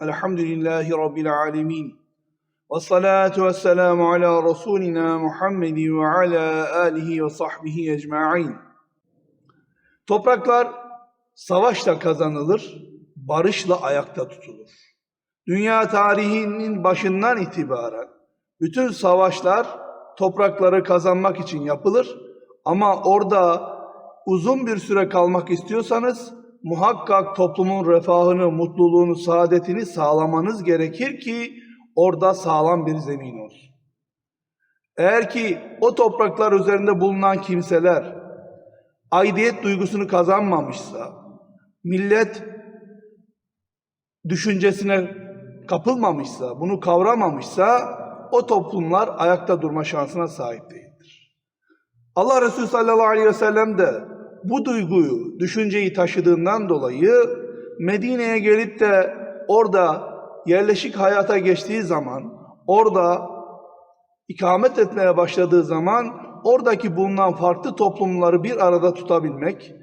Elhamdülillahi Rabbil alemin. Ve salatu ve selamu ala Resulina Muhammedin ve ala alihi ve sahbihi ecma'in. Topraklar savaşla kazanılır, barışla ayakta tutulur. Dünya tarihinin başından itibaren bütün savaşlar toprakları kazanmak için yapılır ama orada uzun bir süre kalmak istiyorsanız muhakkak toplumun refahını, mutluluğunu, saadetini sağlamanız gerekir ki orada sağlam bir zemin olsun. Eğer ki o topraklar üzerinde bulunan kimseler aidiyet duygusunu kazanmamışsa, millet düşüncesine kapılmamışsa, bunu kavramamışsa o toplumlar ayakta durma şansına sahip değildir. Allah Resulü sallallahu aleyhi ve sellem de bu duyguyu, düşünceyi taşıdığından dolayı Medine'ye gelip de orada yerleşik hayata geçtiği zaman, orada ikamet etmeye başladığı zaman oradaki bulunan farklı toplumları bir arada tutabilmek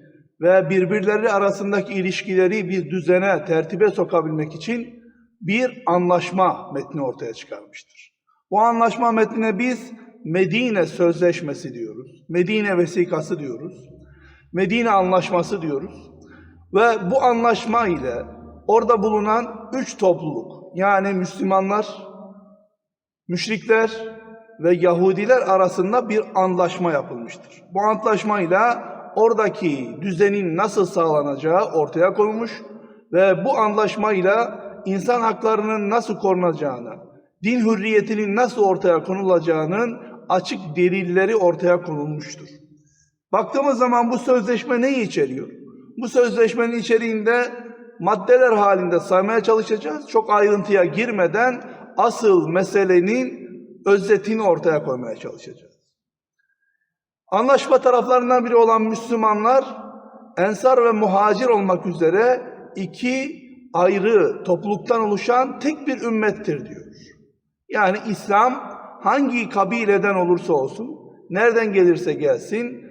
ve birbirleri arasındaki ilişkileri bir düzene, tertibe sokabilmek için bir anlaşma metni ortaya çıkarmıştır. Bu anlaşma metnine biz Medine Sözleşmesi diyoruz. Medine Vesikası diyoruz. Medine Anlaşması diyoruz. Ve bu anlaşma ile orada bulunan üç topluluk yani Müslümanlar, müşrikler ve Yahudiler arasında bir anlaşma yapılmıştır. Bu anlaşmayla oradaki düzenin nasıl sağlanacağı ortaya konulmuş ve bu anlaşmayla insan haklarının nasıl korunacağını, din hürriyetinin nasıl ortaya konulacağının açık delilleri ortaya konulmuştur. Baktığımız zaman bu sözleşme neyi içeriyor? Bu sözleşmenin içeriğinde maddeler halinde saymaya çalışacağız. Çok ayrıntıya girmeden asıl meselenin özetini ortaya koymaya çalışacağız. Anlaşma taraflarından biri olan Müslümanlar ensar ve muhacir olmak üzere iki ayrı topluluktan oluşan tek bir ümmettir diyor. Yani İslam hangi kabileden olursa olsun, nereden gelirse gelsin,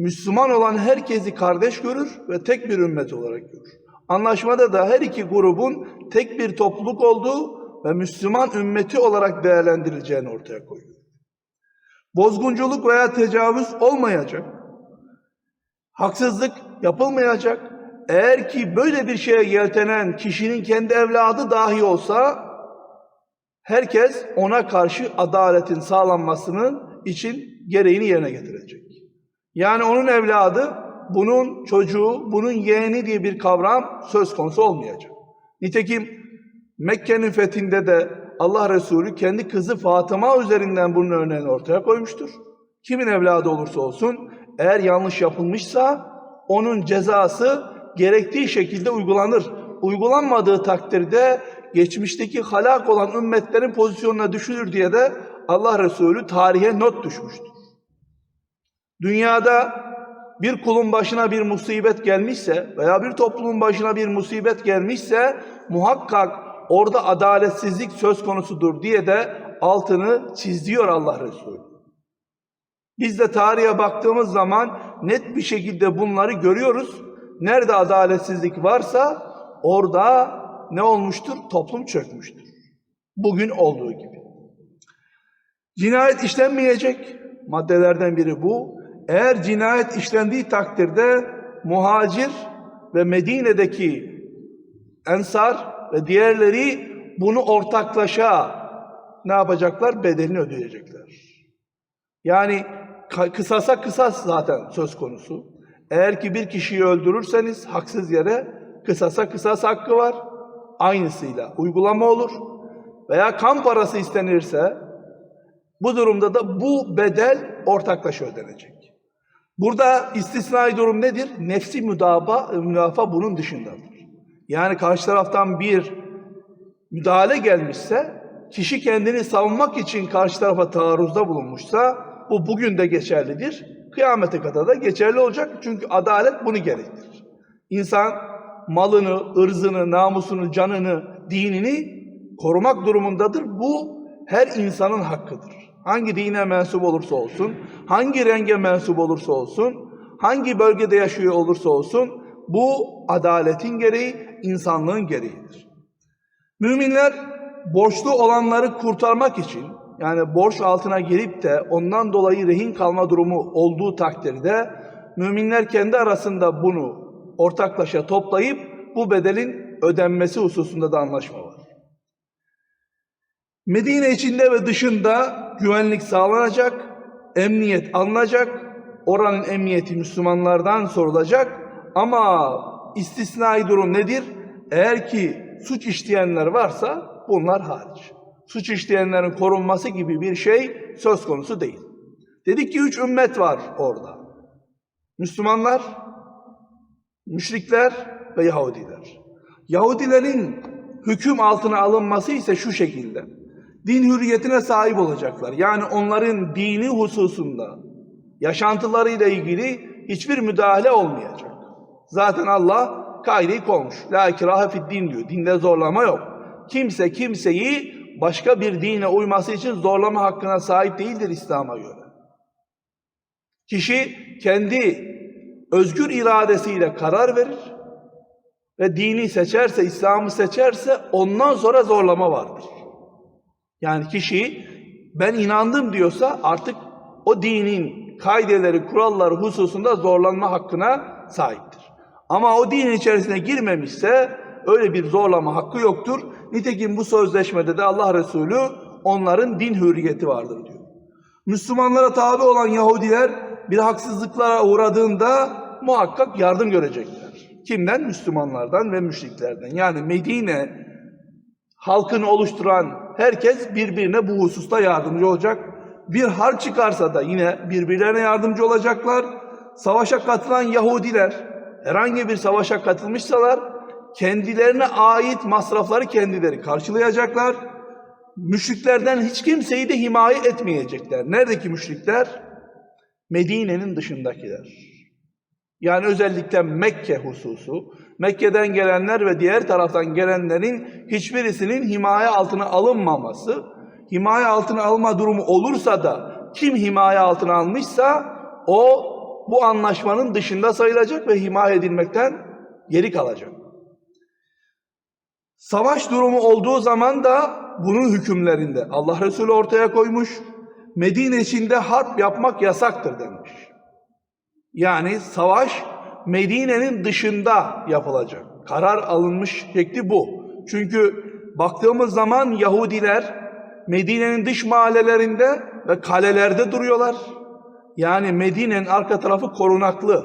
Müslüman olan herkesi kardeş görür ve tek bir ümmet olarak görür. Anlaşmada da her iki grubun tek bir topluluk olduğu ve Müslüman ümmeti olarak değerlendirileceğini ortaya koyuyor. Bozgunculuk veya tecavüz olmayacak. Haksızlık yapılmayacak. Eğer ki böyle bir şeye yeltenen kişinin kendi evladı dahi olsa herkes ona karşı adaletin sağlanmasının için gereğini yerine getirecek. Yani onun evladı, bunun çocuğu, bunun yeğeni diye bir kavram söz konusu olmayacak. Nitekim Mekke'nin fethinde de Allah Resulü kendi kızı Fatıma üzerinden bunun örneğini ortaya koymuştur. Kimin evladı olursa olsun eğer yanlış yapılmışsa onun cezası gerektiği şekilde uygulanır. Uygulanmadığı takdirde geçmişteki halak olan ümmetlerin pozisyonuna düşülür diye de Allah Resulü tarihe not düşmüştür. Dünyada bir kulun başına bir musibet gelmişse veya bir toplumun başına bir musibet gelmişse muhakkak orada adaletsizlik söz konusudur diye de altını çiziyor Allah Resulü. Biz de tarihe baktığımız zaman net bir şekilde bunları görüyoruz. Nerede adaletsizlik varsa orada ne olmuştur? Toplum çökmüştür. Bugün olduğu gibi. Cinayet işlenmeyecek maddelerden biri bu. Eğer cinayet işlendiği takdirde muhacir ve Medine'deki ensar ve diğerleri bunu ortaklaşa ne yapacaklar? Bedelini ödeyecekler. Yani kısasa kısas zaten söz konusu. Eğer ki bir kişiyi öldürürseniz haksız yere kısasa kısas hakkı var. Aynısıyla uygulama olur. Veya kan parası istenirse bu durumda da bu bedel ortaklaşa ödenecek. Burada istisnai durum nedir? Nefsi müdaba, müdafaa bunun dışındadır. Yani karşı taraftan bir müdahale gelmişse, kişi kendini savunmak için karşı tarafa taarruzda bulunmuşsa, bu bugün de geçerlidir. Kıyamete kadar da geçerli olacak. Çünkü adalet bunu gerektirir. İnsan malını, ırzını, namusunu, canını, dinini korumak durumundadır. Bu her insanın hakkıdır. Hangi dine mensup olursa olsun, hangi renge mensup olursa olsun, hangi bölgede yaşıyor olursa olsun bu adaletin gereği, insanlığın gereğidir. Müminler borçlu olanları kurtarmak için yani borç altına girip de ondan dolayı rehin kalma durumu olduğu takdirde müminler kendi arasında bunu ortaklaşa toplayıp bu bedelin ödenmesi hususunda da anlaşma var. Medine içinde ve dışında güvenlik sağlanacak, emniyet alınacak, oranın emniyeti Müslümanlardan sorulacak ama istisnai durum nedir? Eğer ki suç işleyenler varsa bunlar hariç. Suç işleyenlerin korunması gibi bir şey söz konusu değil. Dedik ki üç ümmet var orada. Müslümanlar, müşrikler ve Yahudiler. Yahudilerin hüküm altına alınması ise şu şekilde. Din hürriyetine sahip olacaklar. Yani onların dini hususunda yaşantılarıyla ilgili hiçbir müdahale olmayacak. Zaten Allah kaideyi koymuş. La ikrahe fid din diyor. Dinde zorlama yok. Kimse kimseyi başka bir dine uyması için zorlama hakkına sahip değildir İslam'a göre. Kişi kendi özgür iradesiyle karar verir ve dini seçerse, İslam'ı seçerse ondan sonra zorlama vardır. Yani kişi ben inandım diyorsa artık o dinin kaideleri, kuralları hususunda zorlanma hakkına sahiptir. Ama o dinin içerisine girmemişse öyle bir zorlama hakkı yoktur. Nitekim bu sözleşmede de Allah Resulü onların din hürriyeti vardır diyor. Müslümanlara tabi olan Yahudiler bir haksızlıklara uğradığında muhakkak yardım görecekler. Kimden? Müslümanlardan ve müşriklerden. Yani Medine halkını oluşturan herkes birbirine bu hususta yardımcı olacak. Bir harp çıkarsa da yine birbirlerine yardımcı olacaklar. Savaşa katılan Yahudiler herhangi bir savaşa katılmışsalar kendilerine ait masrafları kendileri karşılayacaklar. Müşriklerden hiç kimseyi de himaye etmeyecekler. Neredeki müşrikler? Medine'nin dışındakiler. Yani özellikle Mekke hususu, Mekke'den gelenler ve diğer taraftan gelenlerin hiçbirisinin himaye altına alınmaması, himaye altına alma durumu olursa da kim himaye altına almışsa o bu anlaşmanın dışında sayılacak ve himaye edilmekten geri kalacak. Savaş durumu olduğu zaman da bunun hükümlerinde Allah Resulü ortaya koymuş. Medine içinde harp yapmak yasaktır demiş. Yani savaş Medine'nin dışında yapılacak. Karar alınmış şekli bu. Çünkü baktığımız zaman Yahudiler Medine'nin dış mahallelerinde ve kalelerde duruyorlar. Yani Medine'nin arka tarafı korunaklı.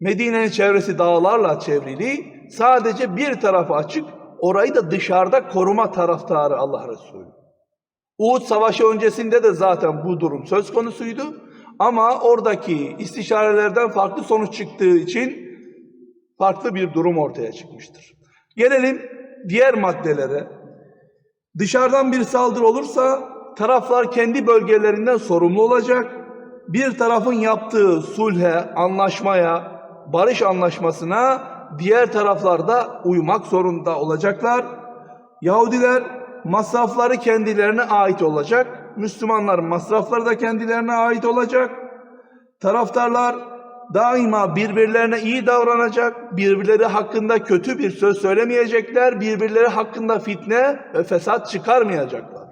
Medine'nin çevresi dağlarla çevrili. Sadece bir tarafı açık. Orayı da dışarıda koruma taraftarı Allah Resulü. Uhud Savaşı öncesinde de zaten bu durum söz konusuydu. Ama oradaki istişarelerden farklı sonuç çıktığı için farklı bir durum ortaya çıkmıştır. Gelelim diğer maddelere. Dışarıdan bir saldırı olursa taraflar kendi bölgelerinden sorumlu olacak. Bir tarafın yaptığı sulhe, anlaşmaya, barış anlaşmasına diğer taraflarda uymak zorunda olacaklar. Yahudiler masrafları kendilerine ait olacak. Müslümanların masrafları da kendilerine ait olacak. Taraftarlar daima birbirlerine iyi davranacak, birbirleri hakkında kötü bir söz söylemeyecekler, birbirleri hakkında fitne ve fesat çıkarmayacaklar.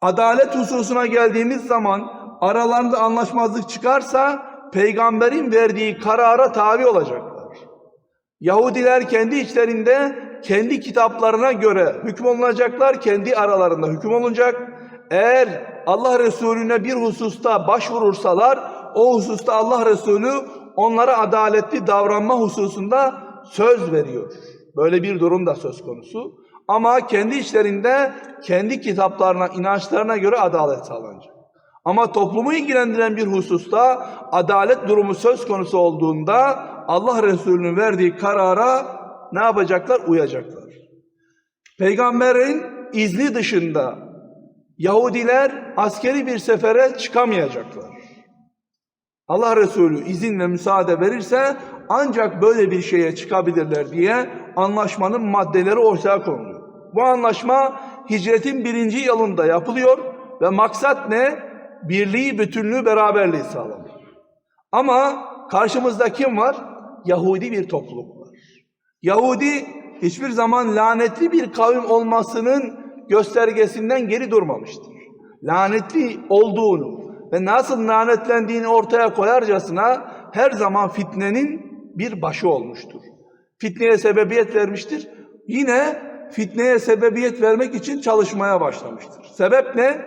Adalet hususuna geldiğimiz zaman aralarında anlaşmazlık çıkarsa peygamberin verdiği karara tabi olacaklar. Yahudiler kendi içlerinde kendi kitaplarına göre hüküm olunacaklar, kendi aralarında hüküm olunacak. Eğer Allah Resulüne bir hususta başvurursalar, o hususta Allah Resulü onlara adaletli davranma hususunda söz veriyor. Böyle bir durum da söz konusu. Ama kendi içlerinde kendi kitaplarına, inançlarına göre adalet sağlanacak. Ama toplumu ilgilendiren bir hususta adalet durumu söz konusu olduğunda Allah Resulü'nün verdiği karara ne yapacaklar? Uyacaklar. Peygamberin izni dışında Yahudiler askeri bir sefere çıkamayacaklar. Allah Resulü izin ve müsaade verirse ancak böyle bir şeye çıkabilirler diye anlaşmanın maddeleri ortaya konuluyor. Bu anlaşma hicretin birinci yılında yapılıyor ve maksat ne? Birliği, bütünlüğü, beraberliği sağlamak. Ama karşımızda kim var? Yahudi bir topluluk var. Yahudi hiçbir zaman lanetli bir kavim olmasının göstergesinden geri durmamıştır. Lanetli olduğunu ve nasıl lanetlendiğini ortaya koyarcasına her zaman fitnenin bir başı olmuştur. Fitneye sebebiyet vermiştir. Yine fitneye sebebiyet vermek için çalışmaya başlamıştır. Sebep ne?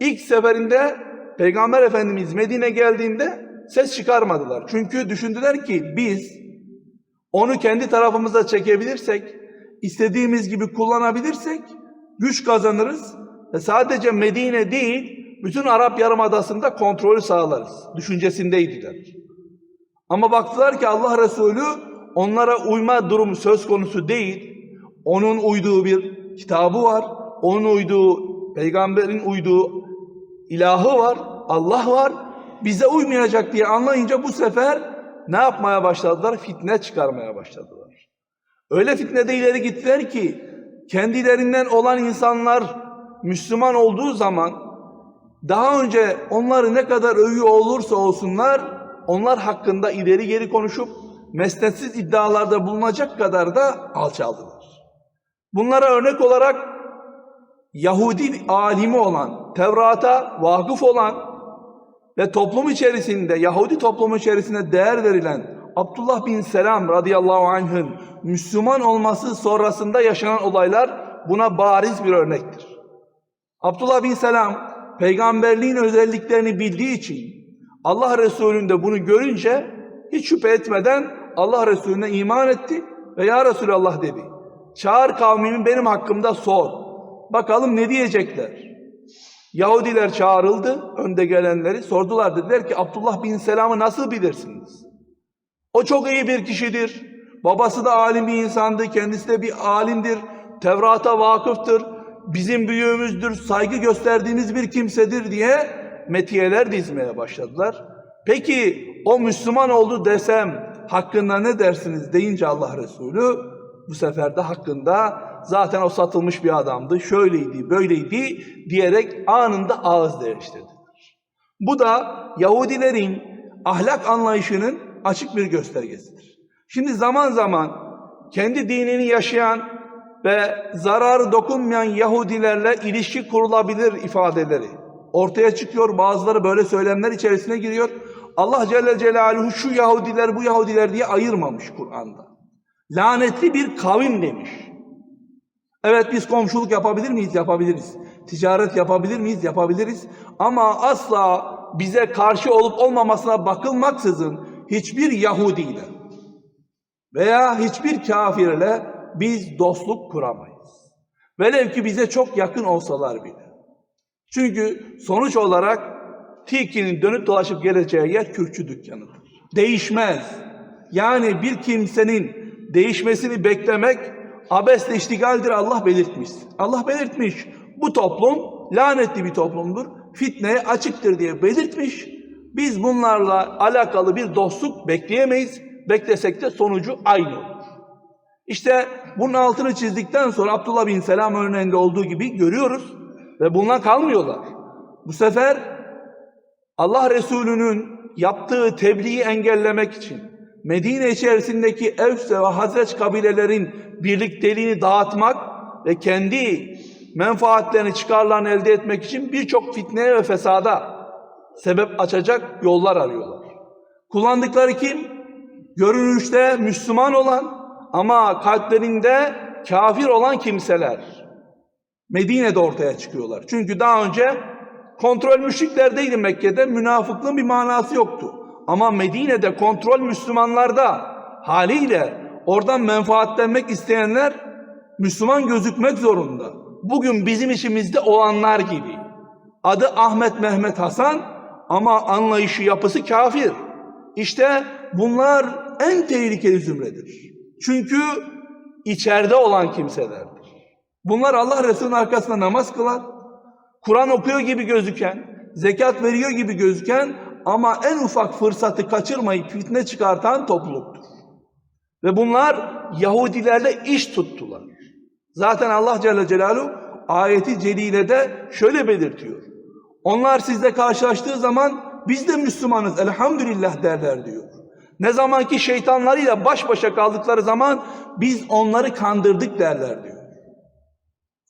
İlk seferinde Peygamber Efendimiz Medine geldiğinde ses çıkarmadılar. Çünkü düşündüler ki biz onu kendi tarafımıza çekebilirsek, istediğimiz gibi kullanabilirsek güç kazanırız ve sadece Medine değil, bütün Arap Yarımadası'nda kontrolü sağlarız. Düşüncesindeydiler. Ama baktılar ki Allah Resulü onlara uyma durumu söz konusu değil. Onun uyduğu bir kitabı var. Onun uyduğu, peygamberin uyduğu ilahı var. Allah var. Bize uymayacak diye anlayınca bu sefer ne yapmaya başladılar? Fitne çıkarmaya başladılar. Öyle fitnede ileri gittiler ki kendilerinden olan insanlar Müslüman olduğu zaman daha önce onları ne kadar övüyor olursa olsunlar onlar hakkında ileri geri konuşup mesnetsiz iddialarda bulunacak kadar da alçaldılar. Bunlara örnek olarak Yahudi alimi olan, Tevrat'a vakıf olan ve toplum içerisinde, Yahudi toplumu içerisinde değer verilen Abdullah bin Selam radıyallahu anh'ın Müslüman olması sonrasında yaşanan olaylar buna bariz bir örnektir. Abdullah bin Selam peygamberliğin özelliklerini bildiği için Allah Resulü'nde bunu görünce hiç şüphe etmeden Allah Resulüne iman etti ve ya Resulallah dedi. Çağır kavmimi benim hakkımda sor. Bakalım ne diyecekler. Yahudiler çağrıldı, önde gelenleri sordular dediler ki Abdullah bin Selam'ı nasıl bilirsiniz? O çok iyi bir kişidir. Babası da alim bir insandı, kendisi de bir alimdir. Tevrat'a vakıftır. Bizim büyüğümüzdür, saygı gösterdiğimiz bir kimsedir diye metiyeler dizmeye başladılar. Peki o Müslüman oldu desem hakkında ne dersiniz deyince Allah Resulü bu sefer de hakkında zaten o satılmış bir adamdı, şöyleydi, böyleydi diyerek anında ağız değiştirdiler. Bu da Yahudilerin ahlak anlayışının açık bir göstergesidir. Şimdi zaman zaman kendi dinini yaşayan ve zararı dokunmayan Yahudilerle ilişki kurulabilir ifadeleri ortaya çıkıyor. Bazıları böyle söylemler içerisine giriyor. Allah Celle Celaluhu şu Yahudiler bu Yahudiler diye ayırmamış Kur'an'da. Lanetli bir kavim demiş. Evet biz komşuluk yapabilir miyiz? Yapabiliriz. Ticaret yapabilir miyiz? Yapabiliriz. Ama asla bize karşı olup olmamasına bakılmaksızın hiçbir Yahudiyle veya hiçbir kafirle biz dostluk kuramayız. Velev ki bize çok yakın olsalar bile. Çünkü sonuç olarak tilkinin dönüp dolaşıp geleceği yer kürkçü dükkanıdır. Değişmez. Yani bir kimsenin değişmesini beklemek abesle iştigaldir Allah belirtmiş. Allah belirtmiş. Bu toplum lanetli bir toplumdur. Fitneye açıktır diye belirtmiş. Biz bunlarla alakalı bir dostluk bekleyemeyiz. Beklesek de sonucu aynı olur. İşte bunun altını çizdikten sonra Abdullah bin Selam örneğinde olduğu gibi görüyoruz ve bununla kalmıyorlar. Bu sefer Allah Resulü'nün yaptığı tebliği engellemek için Medine içerisindeki Evs ve Hazreç kabilelerin birlikteliğini dağıtmak ve kendi menfaatlerini, çıkarlarını elde etmek için birçok fitneye ve fesada sebep açacak yollar arıyorlar. Kullandıkları kim? Görünüşte Müslüman olan ama kalplerinde kafir olan kimseler. Medine'de ortaya çıkıyorlar. Çünkü daha önce kontrol müşriklerdeydi Mekke'de. Münafıklığın bir manası yoktu. Ama Medine'de kontrol Müslümanlarda haliyle oradan menfaatlenmek isteyenler Müslüman gözükmek zorunda. Bugün bizim işimizde olanlar gibi. Adı Ahmet Mehmet Hasan ama anlayışı yapısı kafir. İşte bunlar en tehlikeli zümredir. Çünkü içeride olan kimselerdir. Bunlar Allah Resulü'nün arkasında namaz kılar, Kur'an okuyor gibi gözüken, zekat veriyor gibi gözüken ama en ufak fırsatı kaçırmayıp fitne çıkartan topluluktur. Ve bunlar Yahudilerle iş tuttular. Zaten Allah Celle Celaluhu ayeti celilede şöyle belirtiyor. Onlar sizle karşılaştığı zaman biz de Müslümanız elhamdülillah derler diyor. Ne zaman ki şeytanlarıyla baş başa kaldıkları zaman biz onları kandırdık derler diyor.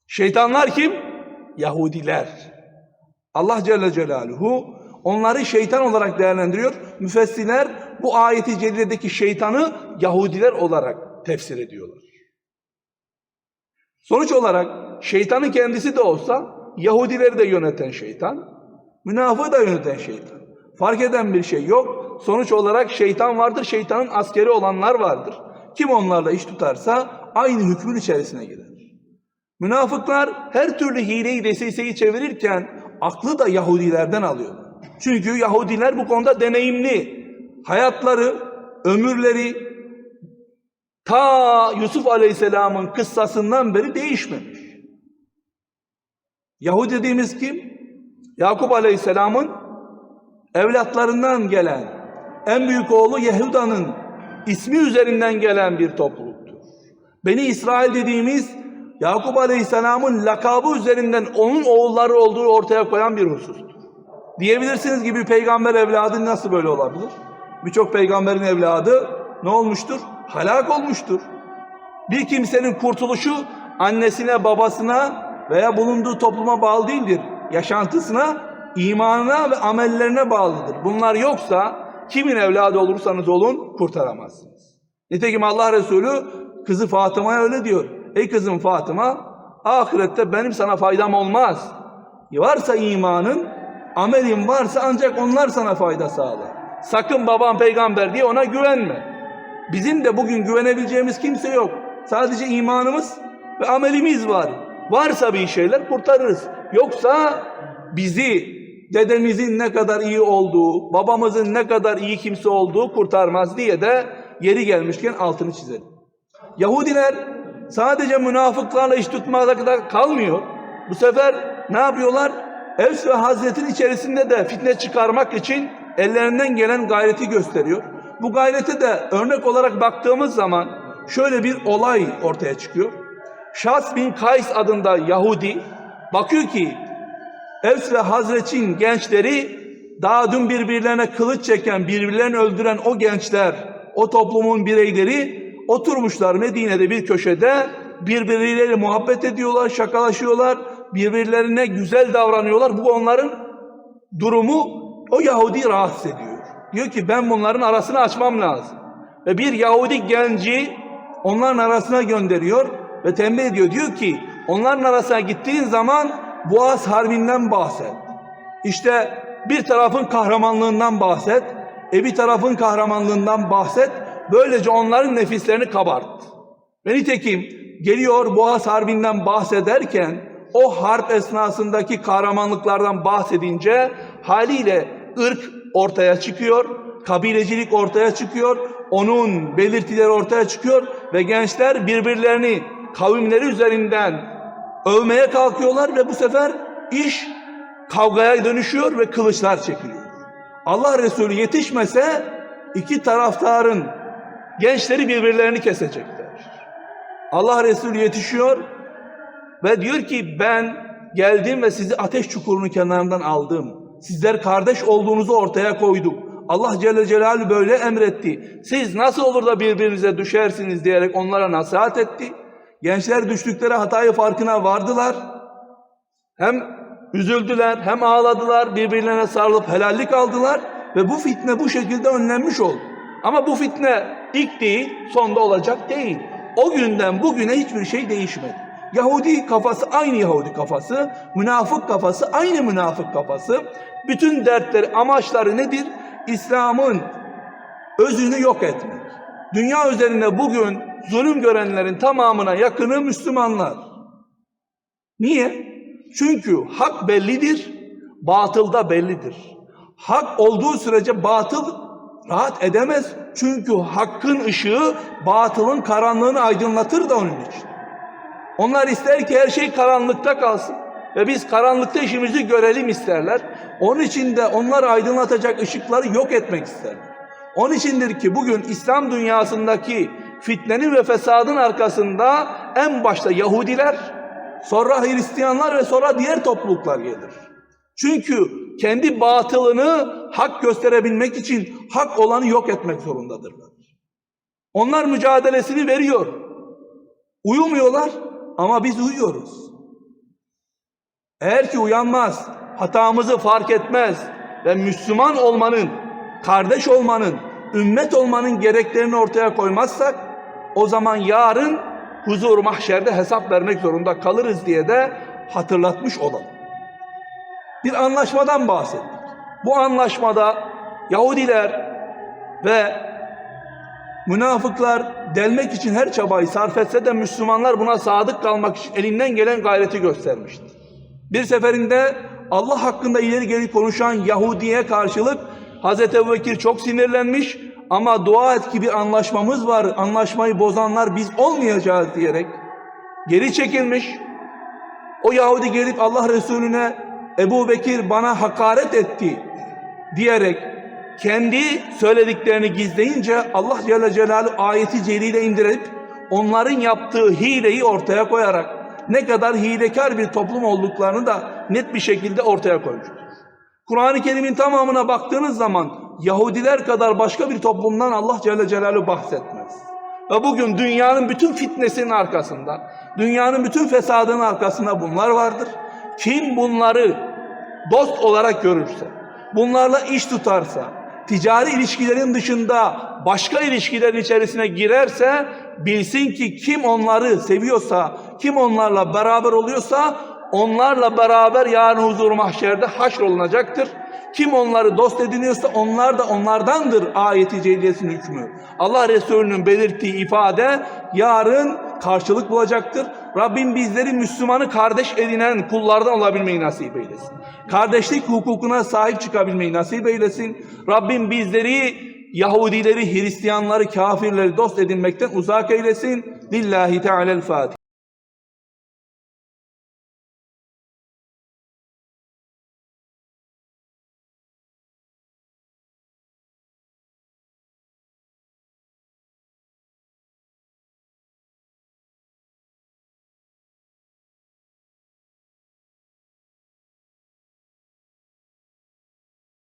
Şeytanlar kim? Yahudiler. Allah Celle Celaluhu onları şeytan olarak değerlendiriyor. Müfessirler bu ayeti celilədeki şeytanı Yahudiler olarak tefsir ediyorlar. Sonuç olarak şeytanın kendisi de olsa Yahudileri de yöneten şeytan, münafığı da yöneten şeytan. Fark eden bir şey yok. Sonuç olarak şeytan vardır, şeytanın askeri olanlar vardır. Kim onlarla iş tutarsa aynı hükmün içerisine girer. Münafıklar her türlü hileyi desiseyi çevirirken aklı da Yahudilerden alıyorlar. Çünkü Yahudiler bu konuda deneyimli. Hayatları, ömürleri ta Yusuf Aleyhisselam'ın kıssasından beri değişmemiş. Yahudi dediğimiz kim? Yakup Aleyhisselam'ın evlatlarından gelen, en büyük oğlu Yehuda'nın ismi üzerinden gelen bir topluluktur. Beni İsrail dediğimiz Yakup Aleyhisselam'ın lakabı üzerinden onun oğulları olduğu ortaya koyan bir husustur. Diyebilirsiniz gibi peygamber evladı nasıl böyle olabilir? Birçok peygamberin evladı ne olmuştur? Halak olmuştur. Bir kimsenin kurtuluşu annesine, babasına veya bulunduğu topluma bağlı değildir. Yaşantısına, imanına ve amellerine bağlıdır. Bunlar yoksa kimin evladı olursanız olun kurtaramazsınız. Nitekim Allah Resulü kızı Fatıma'ya öyle diyor. Ey kızım Fatıma ahirette benim sana faydam olmaz. Varsa imanın, amelin varsa ancak onlar sana fayda sağlar. Sakın babam peygamber diye ona güvenme. Bizim de bugün güvenebileceğimiz kimse yok. Sadece imanımız ve amelimiz var. Varsa bir şeyler kurtarırız. Yoksa bizi dedemizin ne kadar iyi olduğu, babamızın ne kadar iyi kimse olduğu kurtarmaz diye de yeri gelmişken altını çizelim. Yahudiler sadece münafıklarla iş tutmakta kalmıyor. Bu sefer ne yapıyorlar? Evs ve Hazret'in içerisinde de fitne çıkarmak için ellerinden gelen gayreti gösteriyor. Bu gayrete de örnek olarak baktığımız zaman şöyle bir olay ortaya çıkıyor. Şahs bin Kays adında Yahudi bakıyor ki Evs ve Hazret'in gençleri daha dün birbirlerine kılıç çeken, birbirlerini öldüren o gençler, o toplumun bireyleri oturmuşlar Medine'de bir köşede birbirleriyle muhabbet ediyorlar, şakalaşıyorlar, birbirlerine güzel davranıyorlar. Bu onların durumu o Yahudi rahatsız ediyor. Diyor ki ben bunların arasını açmam lazım. Ve bir Yahudi genci onların arasına gönderiyor ve tembih ediyor. Diyor ki onların arasına gittiğin zaman Boğaz Harbi'nden bahset. İşte bir tarafın kahramanlığından bahset. E bir tarafın kahramanlığından bahset. Böylece onların nefislerini kabart. Ve nitekim geliyor Boğaz Harbi'nden bahsederken o harp esnasındaki kahramanlıklardan bahsedince haliyle ırk ortaya çıkıyor, kabilecilik ortaya çıkıyor, onun belirtileri ortaya çıkıyor ve gençler birbirlerini kavimleri üzerinden övmeye kalkıyorlar ve bu sefer iş kavgaya dönüşüyor ve kılıçlar çekiliyor. Allah Resulü yetişmese iki taraftarın gençleri birbirlerini kesecekler. Allah Resulü yetişiyor ve diyor ki ben geldim ve sizi ateş çukurunun kenarından aldım. Sizler kardeş olduğunuzu ortaya koyduk. Allah Celle Celaluhu böyle emretti. Siz nasıl olur da birbirinize düşersiniz diyerek onlara nasihat etti. Gençler düştükleri hatayı farkına vardılar. Hem üzüldüler hem ağladılar. Birbirlerine sarılıp helallik aldılar. Ve bu fitne bu şekilde önlenmiş oldu. Ama bu fitne ilk değil sonda olacak değil. O günden bugüne hiçbir şey değişmedi. Yahudi kafası aynı Yahudi kafası, münafık kafası aynı münafık kafası. Bütün dertleri, amaçları nedir? İslam'ın özünü yok etmek. Dünya üzerinde bugün zulüm görenlerin tamamına yakını Müslümanlar. Niye? Çünkü hak bellidir, batıl da bellidir. Hak olduğu sürece batıl rahat edemez. Çünkü hakkın ışığı batılın karanlığını aydınlatır da onun için. Onlar ister ki her şey karanlıkta kalsın ve biz karanlıkta işimizi görelim isterler. Onun için de onları aydınlatacak ışıkları yok etmek isterler. Onun içindir ki bugün İslam dünyasındaki fitnenin ve fesadın arkasında en başta Yahudiler, sonra Hristiyanlar ve sonra diğer topluluklar gelir. Çünkü kendi batılını hak gösterebilmek için hak olanı yok etmek zorundadırlar. Onlar mücadelesini veriyor. Uyumuyorlar ama biz uyuyoruz. Eğer ki uyanmaz, hatamızı fark etmez ve Müslüman olmanın, kardeş olmanın, ümmet olmanın gereklerini ortaya koymazsak o zaman yarın huzur mahşerde hesap vermek zorunda kalırız diye de hatırlatmış olalım. Bir anlaşmadan bahsettik. Bu anlaşmada Yahudiler ve münafıklar delmek için her çabayı sarf etse de Müslümanlar buna sadık kalmak için elinden gelen gayreti göstermiştir. Bir seferinde Allah hakkında ileri geri konuşan Yahudi'ye karşılık Hazreti Ebubekir çok sinirlenmiş ama dua et ki bir anlaşmamız var. Anlaşmayı bozanlar biz olmayacağız diyerek geri çekilmiş. O Yahudi gelip Allah Resulüne Ebu Bekir bana hakaret etti diyerek kendi söylediklerini gizleyince Allah Celle Celaluhu ayeti celile indirip onların yaptığı hileyi ortaya koyarak ne kadar hilekar bir toplum olduklarını da net bir şekilde ortaya koymuştur. Kur'an-ı Kerim'in tamamına baktığınız zaman Yahudiler kadar başka bir toplumdan Allah Celle Celaluhu bahsetmez. Ve bugün dünyanın bütün fitnesinin arkasında, dünyanın bütün fesadının arkasında bunlar vardır. Kim bunları dost olarak görürse, bunlarla iş tutarsa, ticari ilişkilerin dışında başka ilişkilerin içerisine girerse bilsin ki kim onları seviyorsa, kim onlarla beraber oluyorsa onlarla beraber yarın huzur mahşerde haşrolunacaktır. Kim onları dost ediniyorsa onlar da onlardandır ayeti celilesinin hükmü. Allah Resulü'nün belirttiği ifade yarın karşılık bulacaktır. Rabbim bizleri Müslümanı kardeş edinen kullardan olabilmeyi nasip eylesin. Kardeşlik hukukuna sahip çıkabilmeyi nasip eylesin. Rabbim bizleri Yahudileri, Hristiyanları, kafirleri dost edinmekten uzak eylesin. Lillahi Teala'l-Fatiha.